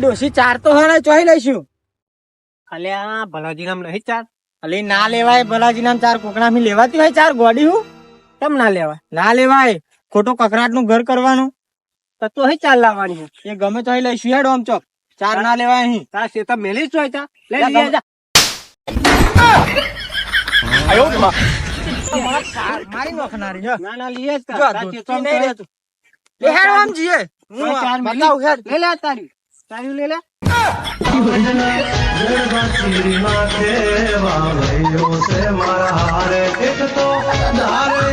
ડોશી ચાર તો હણે ચોઈ લઈશું. અલ્યા ભલાજી નામ નહીં ચાર. અલી ના લેવાય ભલાજી નામ ચાર કોકણા મી લેવાતી હોય ચાર ગોડી હું? કેમ ના લેવાય? ના લેવાય. ખોટો કકરાટનું ઘર કરવાનું. તો તો હી ચાર લાવવાની એ ગમે તો લઈશું હેડ ઓમ ચોક. ચાર ના લેવાય અહીં. તાર સે તો મેલી જ હોય તા. લઈ જા, જા. મારી નોખનારી ના ના જ તા. હેડ ઓમ જીએ હું ચાર મિલી. લે તારી. તારી લઈ લે. હારું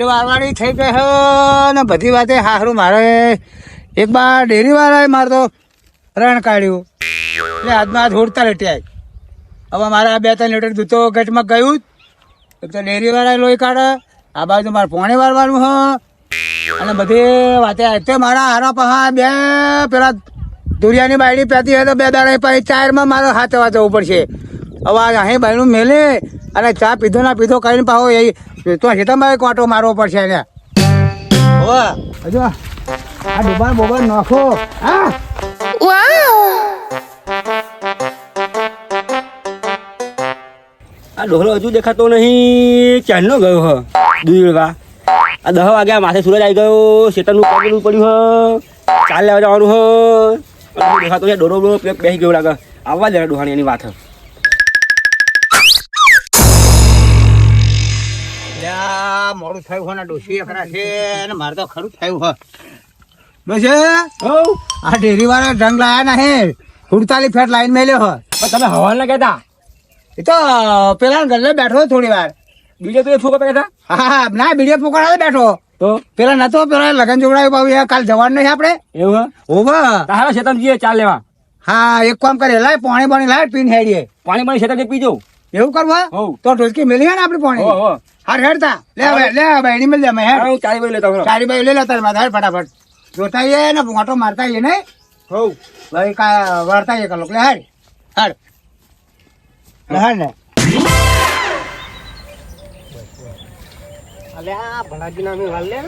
હૈડ વારવાડી થઈ ગઈ હે. ને બધી વાતે હારું મારે. એક બાર ડેરી વાળાએ મારે તો રણ કાઢ્યું. એટલે આજમાં હાથ હોડતા લટ્યા હવે મારે આ બે ત્રણ લીટર દૂધ તો ગટમાં ગયું જ. એક તો ડેરી વાળાએ લોહી કાઢે, આ બાજુ મારે પોણે વારવાનું હ. અને બધી વાતે તે મારા હારા પહા બે પેલા દુરિયાની બાયડી પેતી હોય તો બે દાડા પછી ચારમાં મારે હાથ જવું પડશે. આ અહીં બાયનું મેલે? અને ચા પીધો ના પીધો કરીને પાહો એ તો હેતામાં એક વાટો મારવો પડશે એને હજુ આ ડોબાર નાખો. આ ડોહલો હજુ દેખાતો નહીં. ચાંદનો ગયો હ? દૂધ લેવા આ દહ વાગ્યા માથે સુરજ આવી ગયો. શેતરનું પગલું પડ્યું હ? ચાલ લેવા જવાનું હ? દેખાતો છે ડોરો ડોરો બેસી ગયો લાગે. આવવા દે ડોહાણી એની વાત હ. લ્યા, મોડું થયું હોય ને ડોશી એકરા છે અને મારે તો ખરું થયું હોય. હઉ. આ ડેરી વાળા ઢંગ લાયા નહીં હુડતાલી ફેટ લાઈન મેલ્યો હોય. તમે હવાલ ના કહેતા? એ તો પેલા ગલ્લે બેઠો થોડી વાર. બીજો તો એ ફૂકો કહેતા હા હા ના બીજો ફૂકડા બેઠો. તો? પેલા નતો પેલા લગન જોડાયું બાબુ કાલ જવાનું નહીં આપણે એવું હ? ઓવા તારા શેતમ જઈએ ચાલ લેવા. હા એક કામ કરે લાય પાણી બાણી લાય પીને હેડીએ. પાણી પાણી શેતમ પીજો. એવું કરવા તો ઢોલકી મેલી ને આપણી પાણી? હાર હેડતા. લે ભાઈ લે ભાઈ એની મળી હેડ. હું ચારી ભાઈ લેતા હું ચારી બાઈ લે લેતા માથા હેડ ફટાફટ. જોતા એ ને મોટો મારતા એ ને હઉ. ભાઈ કા વાર્તા એ કલોક લે હેડ. હેડ. લે હેડ ને. અલ્યા ભલાજી નામે વાલ લે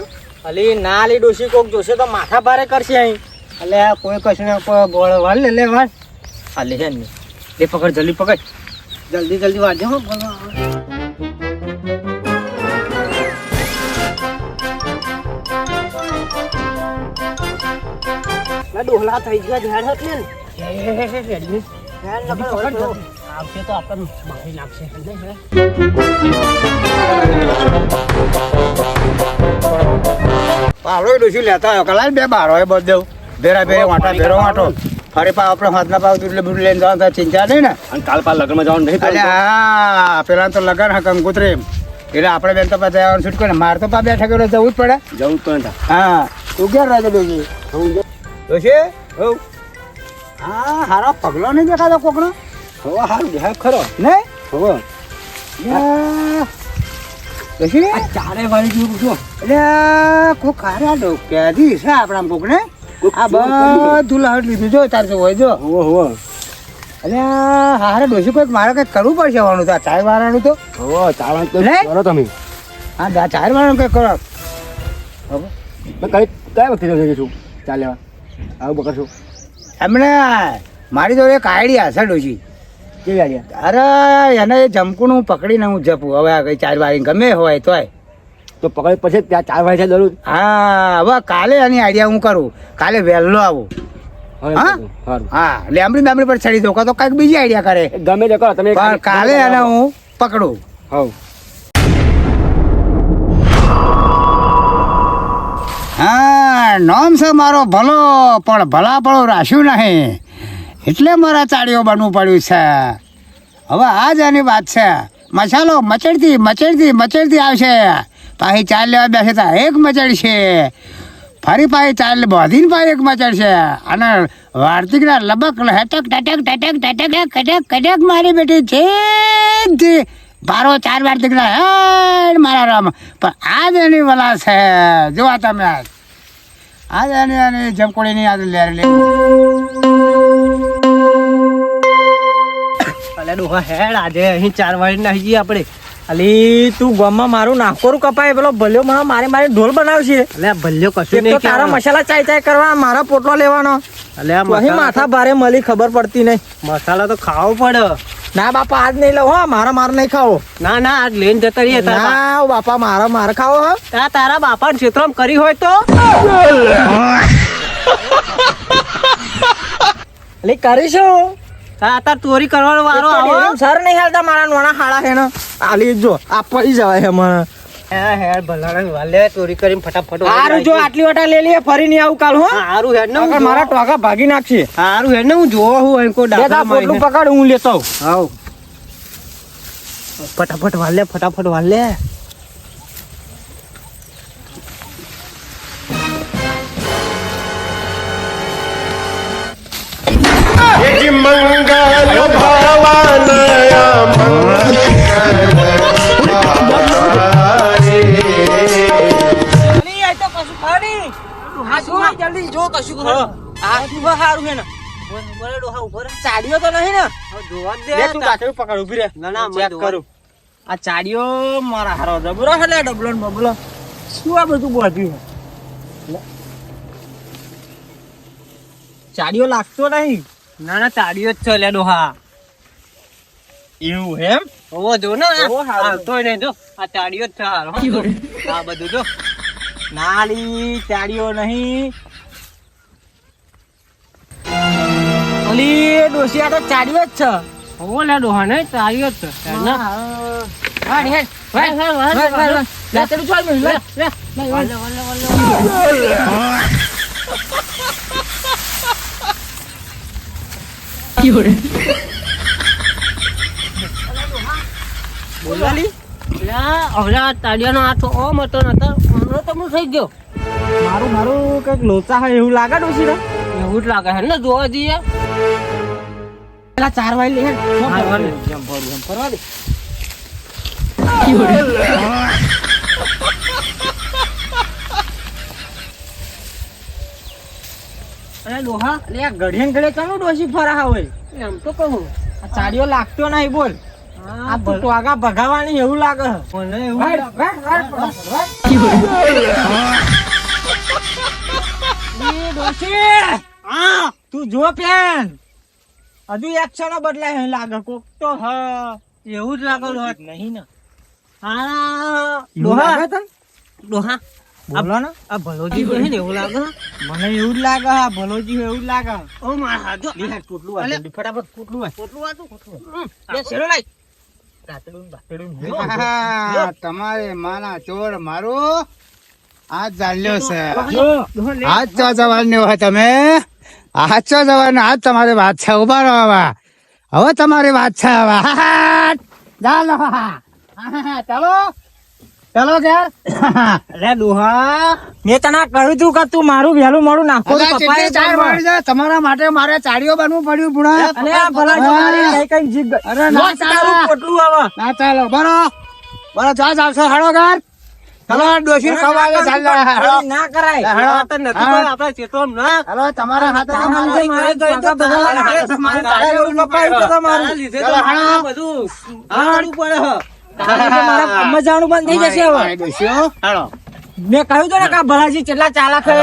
અલી ના લી ડોશી કોક જોશે તો માથા ભારે કરશે અહીં. અલ્યા કોઈ કશું ને કોઈ ગોળ વાલ લે લે વાલ અલે હે ને. લે પકડ જલ્દી પકડ. જલ્દી જલ્દી વાળજો હો ડોહલા થઈ ગયા ઝાડ હટ ને. આવશે તો આપણને મારી નાખશે પાવડો ડોશી લેતા આવ્યો. કલાલ બે બારો એ બધો ભેરા ભેરે વાંટા ભેરો વાંટો. ફરી પા આપણે હાથના પાવ એટલે બુટ લઈને જવાનું ચિંતા નહીં ને? અને કાલ પાલ લગ્નમાં જવાનું નહીં અલે હા પેલા તો લગન હા કંકુતરી એટલે આપણે બેન તો પા જવાનું છૂટકો ને. મારે તો પા બેઠા ઠેકેલો જવું જ પડે. જવું જ પડે હા. તું ક્યાં રહેજો ડોશી? ડોશી હઉ હા. હારા પગલો નહીં દેખાતો કોકનો? હવે હારું દેખાય ખરો. નહીં? આ ચારે વાળી જેવું જો એટલે કોક હારા ડો ક્યાંથી છે આપણા કોક ને આ બધું લાવટ લીધું જો તાર તો હોય જો. હો હોવો એટલે હારે ડોશી કોઈક મારે કંઈક કરવું પડશે આવવાનું તો ચાય વાળાનું તો. ચાલવાનું તો લે. કરો તમે. હા ચાય વાળાનું કંઈક કરો. કઈ કયા વખતે જશે છું ચાલ લેવા? આવું બકરશું એમણે મારી જોડે એક આઈડિયા છે ડોશી. કેવી આડિયા અરે એને એ જમકુનું પકડીને હું જપું. હવે આ કઈ ચાર વાળી ગમે હોય તોય. તો પકડ પછી ત્યાં ચાર વાગે દરરોજ? હા હવે કાલે એની આઈડિયા હું કરું. કાલે વહેલો આવું. હા? હા લેમડી બેમડી પર ચડી દો તો કાંઈક બીજી આઈડિયા કરે. ગમે તે કરો તમે કાલે એને હું પકડું. હવ. નામ છે મારો ભલો, પણ ભલા ભળો રાખ્યું નહીં. એટલે મારા ચાળીઓ બનવું પડ્યું છે. હવે આ જ એની વાત છે. મસાલો મચડતી મચડતી મચડતી આવશે. પાછી ચાલ લેવા બેસે તો એક મચડ છે ફરી પાછી ચાલ બોધીને પાછી એક મચડ છે અને વાર્તિકના લબક હેટક ટટક ટટક ટટક કટક કટક મારી બેટી છે બારો ચાર વાર દીકરા મારા રામ. પણ આજ એની વલા છે. જોવા તમે આજ. અલે ડોહા હેડ આજે અહીં ચાર વાળી નાખી જઈએ આપણે. અલી તું ગામમાં મારું નાકોરું કપાય પેલો ભલ્યો મને મારે મારે ઢોલ બનાવશે. અલે ભલ્યો કશું નહીં તારા મસાલા ચાય ચાય કરવા મારા પોટલો લેવાનો. અલે માથા ભારે મળી ખબર પડતી નહીં. મસાલા તો ખાવો પડે. ના બાપા આજ નહીં લઉં હો મારા માર નહીં ખાવો ના ના આજ લઈને જતા રહીએ ના બાપા મારા માર ખાવો હા. તારા બાપા ક્ષેત્રમાં કરી હોય તો? લે કરીશું. હા તાર ચોરી કરવાનો વારો આવો. સર નહીં હાલતા મારા નોણા હાડા હેણ. ને આલી જો આપવા જવાય મને હે વાલે ફટાફટ હારું જો આટલી વટા લઈ લઈએ ફરી નહીં આવું કાલ હો. હારું હેડ ને હું નકર મારા ટોકા ભાગી નાખશે. હારું હેડ ને હું જોવો હું. પકડ હું લેતો આવું. ફટાફટ વાલે ફટાફટ વાલે. મંગલ ભવાનયા જલ્દી જો કશું કરો આ શું સારું છે ને ચાડીઓ તો નહીં ને? જોવા દે તું કાચરું પકડ ઊભી રહે ના, ના, ચેક કરું. આ ચાડીઓ મારા હારો ડબલો છે લે ડબલો ને બબલો. શું આ બધું બોધ્યું લે. લાગતો નહીં. ના ના તાળીઓ જ છે લે ડોહા. એવું એમ? ઓવો જો ને ઓવો નહીં જો. આ તાળીઓ જ છે હારો. આ બધું જો. નાલી ચાડ્યો નહીં. અલી ડોસિયા તો ચાડ્યો જ છે. ઓવો લે ડોહા ને ચાડ્યો જ છે. ના વાડ હેડ વાડ વાડ વાડ વાડ લાતડું ચાલ મે લે લે. વાલે વાલે વાલે બોલાલી લે હવે આ તાળીયાનો હાથ ઓમ હતો નતો. હમણાં તો હું થઈ ગયો. મારું મારું કંઈક લોચા હોય એવું લાગે ડોસી એવું જ લાગે હે ને જોવા જઈએ. પેલા ચાર વાય લે. જેમ ભરું એમ ફરવા દે. અરે લોહા લે આ ગઢિયન ગળે ડોસી ફરા હોય. એમ તો કહું. આ ચાડીઓ લાગતો નહીં બોલ. આ તો ટોગા ભગાવાની એવું લાગે મને એવું વાડ, વાડ, વાડ, વાડ, વાડ. ઈ ડોશી! આ, તું જો પેન. હજુ એક બદલાય લાગે કોક તો હ એવું જ લાગે હોત નહીં ને. હા. ડોહા. ડોહા. ડોહા બોલો ને. આ ભલોજી કહે ને એવું લાગે મને એવું જ લાગે ભલોજી હોય એવું જ લાગે ઓ મારા ફટાફટ તમારે માના ચોર મારો આ ચાલ્યો છે. આજ જવાનું હોય તમે? આજ ચો જવાનું આજ તમારી વાત છે ઊભા રહો હવે. હવે તમારી વાત છે હવે. ચાલો ચાલો. ચાલો ઘેર અરે દુહા મેં તને કહ્યું તું કે તું મારું વહેલું મોડું નાખો અલા, ચાર વાળી છે? તમારા માટે મારે ચાડીઓ બનવું પડ્યું ભૂણા. આ ભલા જો કઈ જીભ અરે ના તારું પોટલું આવે ના ચાલો. બરો બરો જા જાવશો હાડો ઘર. ચાલો ડોશી ખવા આવે ચાલ ના કરાય. હાડો. તો નથી પણ આપણે ચેતવામાં ના. હાલો તમારા હાથે તમારે તમારે મારે કઈ તો બધા તમારે તમારે તારે કપાયું તો તમારું. તારા લીધે તો ચાલો, બધું કરવું પડે. જવાનું બંધ થઈ જશે હવે. મેં કહ્યું તો ને કે ભલાજી કેટલા ચાલાક છે.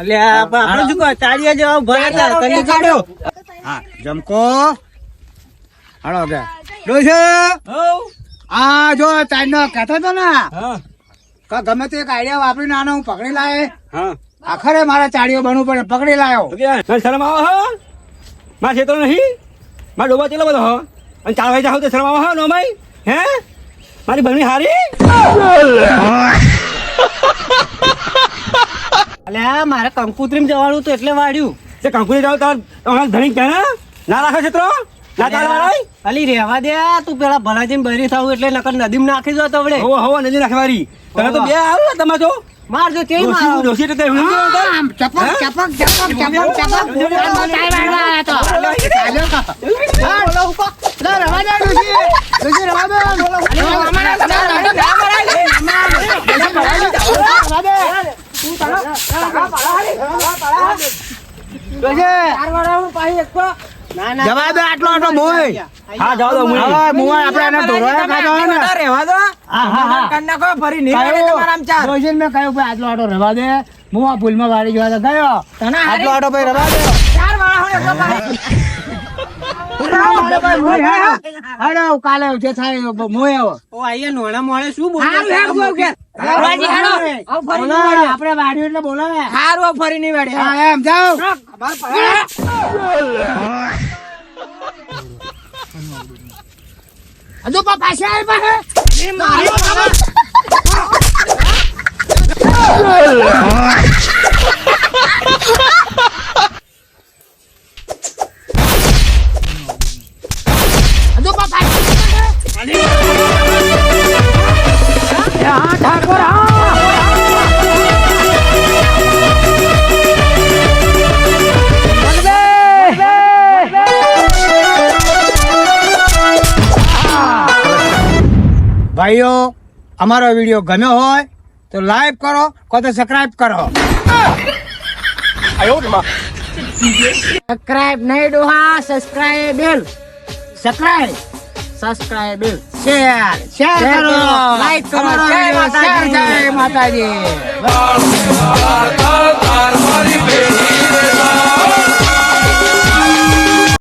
એટલે પણ આપણે શું કહે, તાળીયા જેવા ભલા હતા, તને કાઢ્યો. હા જમકો. હાલો કે ડોશો. આ જો તાઈનો કહેતો તો ને. કે ગમે તે એક આઈડિયા વાપરીને આનો હું પકડી લાયે. હા. આખરે મારા ચાડીઓ બનવું પડે પકડી તને શરમ આવો હો? મારા ખેતરો નહીં? મારા ડોબા ચેલો બધો હો? અને ચાર જાવ તો શરમ આવો હો નો ભાઈ? હે? મારી બહેની હારી? અલ્યા, મારે કંકુત્રીમ જવાનું હતું એટલે વાડ્યું. તે કંકુત્રી જાવ તો ધણી કે ના રાખે છે વાળાય અલી રેવા દે તું પેલા ભલાજીને બરી થાવું એટલે નકર નદીમાં નાખી દો તવડે હો હો નદી નાખવારી તમે તો બે આવો ને તમે તો. મારજો કેવી ડોશી મારો? ડોશી એટલે એવું નથી ચપક ચપક ચપક ચપક ચપક. ચપક ચપક ચપક ચપક ચપક ચપક ચપક ચપક ચપક હા, લો, રવા દે, ડોશી. ડોશી રવા દો. ના ના જવા દો આટલો આટલો મોય. હા જાઓ તો મુઈ હવે આપણે એને ઢોરવાયા ખાધો ને. રહેવા દો. હા, હા, હા. નાખો ફરી નહીં મળે તમારા આમ ચાર. ડોશીને મેં કહ્યું ભાઈ? આટલો આટો રવા દે. હું આ પુલમાં વાળી જવા તો ગયો. તને આટલો આટો ભાઈ રવા દે. ચાર વાળા હોય એટલો પાણી. અરે કાલે જે થાય મોય આવો ઓ આયા નોણા મોણે શું વાળે. આપણે વાડ્યું એટલે બોલાવે. હારું, ફરી નહીં વાડી હા એમ જાઓ હજુ પા પાછા આવી. પાસે ભાઈઓ અમારો વીડિયો ગમ્યો હોય તો લાઈક કરો કો તો સબસ્ક્રાઇબ કરો. સબસ્ક્રાઇબ નહીં ડોહા સબસ્ક્રાઇબેલ સબસ્ક્રાઇબ શેર શેર કરો. લાઈક કરો. જય માતાજી. માતાજી